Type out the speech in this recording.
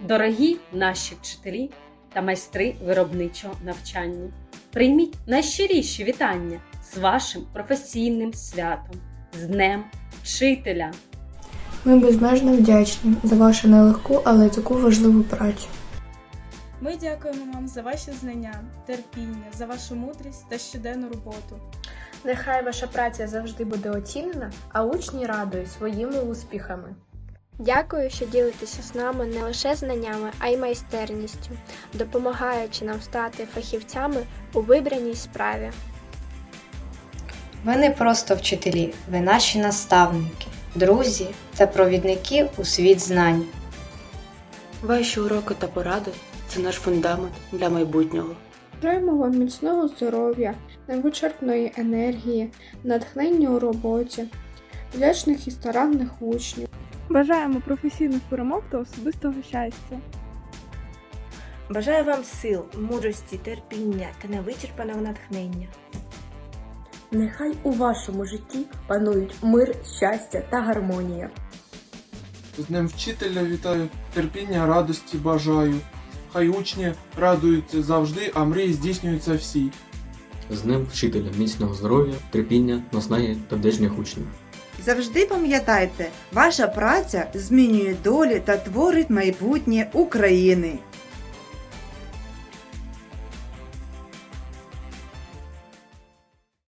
Дорогі наші вчителі та майстри виробничого навчання, прийміть найщиріші вітання з вашим професійним святом, з Днем Вчителя! Ми безмежно вдячні за вашу нелегку, але таку важливу працю. Ми дякуємо вам за ваші знання, терпіння, за вашу мудрість та щоденну роботу. Нехай ваша праця завжди буде оцінена, а учні радують своїми успіхами. Дякую, що ділитеся з нами не лише знаннями, а й майстерністю, допомагаючи нам стати фахівцями у вибраній справі. Ви не просто вчителі, ви наші наставники, друзі та провідники у світ знань. Ваші уроки та поради це наш фундамент для майбутнього. Бажаємо вам міцного здоров'я, невичерпної енергії, натхнення у роботі, вдячних і старанних учнів. Бажаємо професійних перемог та особистого щастя. Бажаю вам сил, мудрості, терпіння та невичерпаного натхнення. Нехай у вашому житті панують мир, щастя та гармонія. З Днем вчителя вітаю, терпіння, радості бажаю. Хай учні радуються завжди, а мрії здійснюються всі. З Днем вчителя, міцного здоров'я, терпіння, наснаги та вдячних учнів. Завжди пам'ятайте, ваша праця змінює долі та творить майбутнє України.